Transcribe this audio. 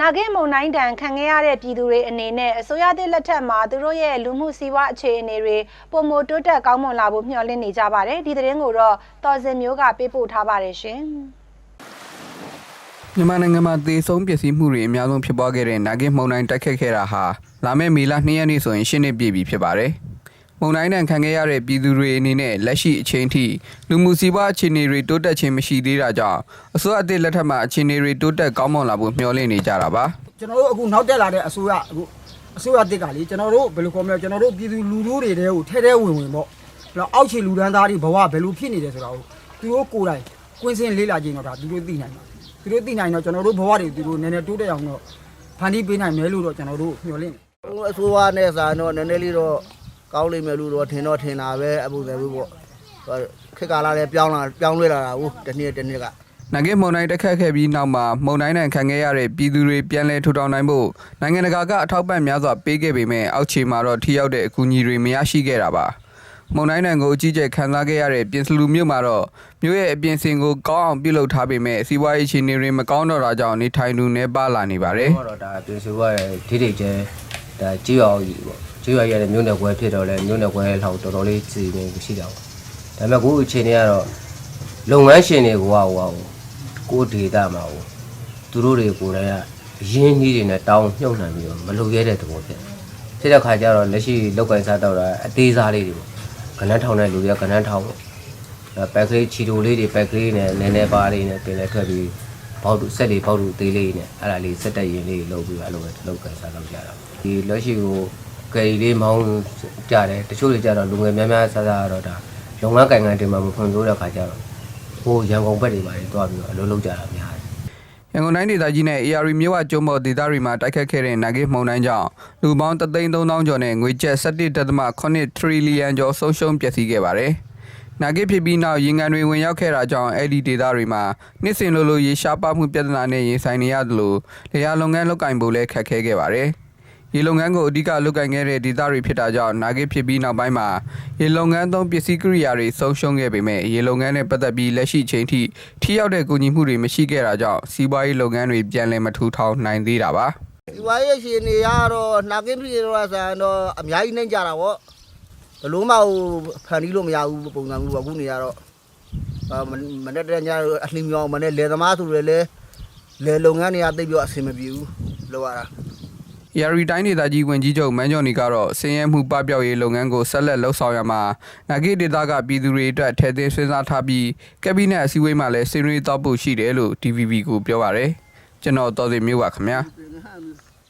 နာဂိမုံတိုင်းတန်ခံခဲ့ရတဲ့ပြည်သူတွေအနေနဲ့အစိုးရသစ်လက်ထက်မှာသူတို့ရဲ့လူမှုစီးပွားအခြေအနေတွေပုံမတိုးတက်ကောင်းမွန်လာဖို့မျှော်လင့်နေကြပါတယ်ဒီသတင်းကိုတော့တော်စင်မျိုးကပေးပို့ထားပါတယ်ရှင်မြန်မာနိုင်ငံမှာသေဆုံးပျက်စီးမှုတွေအများဆုံးဖြစ်ပွားခဲ့တဲ့နာဂစ်မုန်တိုင်းတိုက်ခတ်ခဲ့တာဟာလာမယ့်မေလ2ရက်နေ့ဆိုရင်ရှင်းနေပြီဖြစ်ပါတယ်။ မုန်တိုင်းတန်ခံခဲ့ရတဲ့ပြည်သူတွေအနေနဲ့လက်ရှိအချိန်ထိလူမှုစီးပွားအခြေအနေတွေတိုးတက်ခြင်းမရှိသေးတာကြောင့်အစိုးရအသစ်လက်ထက်မှာအခြေအနေတွေတိုးတက်ကောင်းမွန်လာဖို့မျှော်လင့်နေကြတာပါကျွန်တော်တို့အခုနောက်တက်လာတဲ့အစိုးရအခုအစိုးရတစ်ကလေကျွန်တော်တို့ဘယ်လိုခေါ်မလဲကျွန်တော်တို့ပြည်သူလူထုတွေတဲကိုထဲထဲဝင်ဝင်ပေါ့အဲ့တော့အောက်ခြေလူဒန်းသားတွေဘဝဘယ်လိုဖြစ်နေတယ်ဆိုတာကိုသူတို့ကိုယ်တိုင်ကွင်းစင်းလေးလာကြည့်တော့ဒါသူတို့သိနိုင်ပါသူတို့သိနိုင်တော့ကျွန်တော်တို့ဘဝတွေသူတို့နည်းနည်းတိုးတက်အောင်တော့ဖန်တီးပေးနိုင်မယ်လို့တော့ကျွန်တော်တို့မျှော်လင့်တယ်ဟိုအဆိုးဝါးနဲ့စာတော့နည်းနည်းလေးတော့ ကောင်းလိမ့်မယ်လို့တော့ထင်တော့ထင်တာပဲအပူတယ်ဘူးပေါ့ဟိုခက်ကာလာလည်းပြောင်းလာပြောင်းလဲလာတာဟုတ်တစ်နေ့တစ်နေ့က။နာဂစ်မုန်တိုင်းတိုက်ခတ်ခဲ့ပြီးနောက်မှာမုန်တိုင်းတန်ခံခဲ့ရတဲ့ပြည်သူတွေပြန်လည်ထူထောင်နိုင်ဖို့နိုင်ငံတကာကအထောက်ပံ့များစွာပေးခဲ့ပေမဲ့အောက်ခြေမှာတော့ထိရောက်တဲ့အကူအညီတွေမရရှိခဲ့တာပါ။မုန်တိုင်းတန်ကိုအကြီးကျယ်ခံစားခဲ့ရတဲ့ပြင်စလူမြို့မှာတော့မြို့ရဲ့အပြင်စင်ကိုကောင်းအောင်ပြုလုပ်ထားပေမဲ့စီးပွားရေးအခြေအနေတွေမကောင်းတော့တာကြောင့်နေထိုင်သူနှဲပါလာနေပါတယ်။တော့ဒါပြင်ဆင်ရတဲ့ဒိဋ္ဌိကျဲဒါကြီးအောင်ကြီးပေါ့ ကြီးရရတဲ့မြို့နယ်ကွဲဖြစ်တော့လဲမြို့နယ်ကွဲလောက်တော်တော်လေးစီနေရှိတာပေါ့ဒါပေမဲ့ကိုအခြေအနေကတော့လုပ်ငန်းရှင်တွေကဟိုဟိုကိုဒေတာမှာဟိုသူတို့တွေကိုယ်တိုင်ကအရင်းကြီးတွေနဲ့တောင်းမြုပ်နှံပြီးတော့မလုပ်ရတဲ့သဘောဖြစ်ဖြစ်တဲ့ခါကျတော့လက်ရှိလောက်ကင်စားတော့တာအသေးစားလေးတွေပေါ့ကနန်းထောင်တဲ့လူတွေကကနန်းထောင်ပေါ့ပက်ကလေးချီတိုလေးတွေပက်ကလေးနဲ့နည်းနည်းပါးလေးနဲ့တင်လဲထွက်ပြီးဘောက်တူဆက်တွေဘောက်တူသေးလေးနဲ့အဲ့ဒါလေးစက်တက်ရင်လေးလုပ်ပြီးအဲ့လိုပဲလုပ်ကြစားလုပ်ကြတာဒီလက်ရှိကို ကယ်ရီလေးမောင်းကြတယ်တချို့တွေကြတော့လူငယ်များများစားစားကတော့ဒါလုပ်ငန်းကိုင်ငန်းတွေမှာမဖွံ့ဖြိုးတဲ့ခါကျတော့ဟိုရန်ကုန်ဘက်တွေပါတွားပြီးတော့အလုပ်လုပ်ကြတာများတယ်ရန်ကုန်တိုင်းဒေသကြီးနဲ့ AR မြို့ဝကျုံမော်ဒေသတွေမှာတိုက်ခတ်ခဲ့တဲ့နာဂစ်မုန်တိုင်းကြောင့်လူပေါင်း33000ကျော်နဲ့ငွေကျပ်17.8 trillion ကျော်ဆုံးရှုံးပျက်စီးခဲ့ပါတယ်။နာဂစ်ဖြစ်ပြီးနောက်ရင်ကန်တွေဝင်ရောက်ခဲ့တာကြောင့်အဲ့ဒီဒေသတွေမှာနှစ်စဉ်လိုလိုရေရှားပါမှုပြဿနာနဲ့ရင်ဆိုင်နေရသလိုလေယာလုပ်ငန်းလုပ်ကင်ဖို့လည်းခက်ခဲခဲ့ပါတယ်။ ရေလုပ်ငန်းကိုအဓိကလုပ်ကင်ခဲ့တဲ့ဒေသတွေဖြစ်တာကြောင့်နာဂစ်ဖြစ်ပြီးနောက်ပိုင်းမှာရေလုပ်ငန်းသုံးပစ္စည်းကိရိယာတွေဆုံးရှုံးခဲ့ပေမဲ့ရေလုပ်ငန်းနဲ့ပတ်သက်ပြီးလက်ရှိချိန်ထိထိရောက်တဲ့ကူညီမှုတွေမရှိခဲ့တာကြောင့်စီးပွားရေးလုပ်ငန်းတွေပြန်လည်မထူထောင်နိုင်သေးတာပါဒီဝါရဲ့ရှင်နေရတော့နှာကင်းပြည်တော့ဆန်တော့အများကြီးနှိမ့်ကြတာပေါ့ဘလို့မှဟိုဖန်တီးလို့မရဘူးပုံစံမျိုးပေါ့အခုနေရတော့အာမနေ့တည်းညအလှမြောင်းမနေ့လေသမားဆိုရယ်လေလေလုပ်ငန်းတွေကတိတ်ပြီးအဆင်မပြေဘူးလောက်ရတာ။ ယာရီတိုင်းဒေသကြီးဝင်ကြီးချုပ်မန်းကျော်နီကတော့စင်ရဲမှုပပျောက်ရေးလုပ်ငန်းကိုဆက်လက်လှုပ်ဆောင်ရမှာနာဂိဒေသကပြည်သူတွေအတွက်ထည့်သွင်းစဉ်းစားထားပြီးကက်ဘိနက်အစည်းအဝေးမှာလည်းဆွေးနွေးတော့ဖို့ရှိတယ်လို့ DVB ကိုပြောပါရယ်။ကျွန်တော်တော်စီမျိုးပါခင်ဗျာ။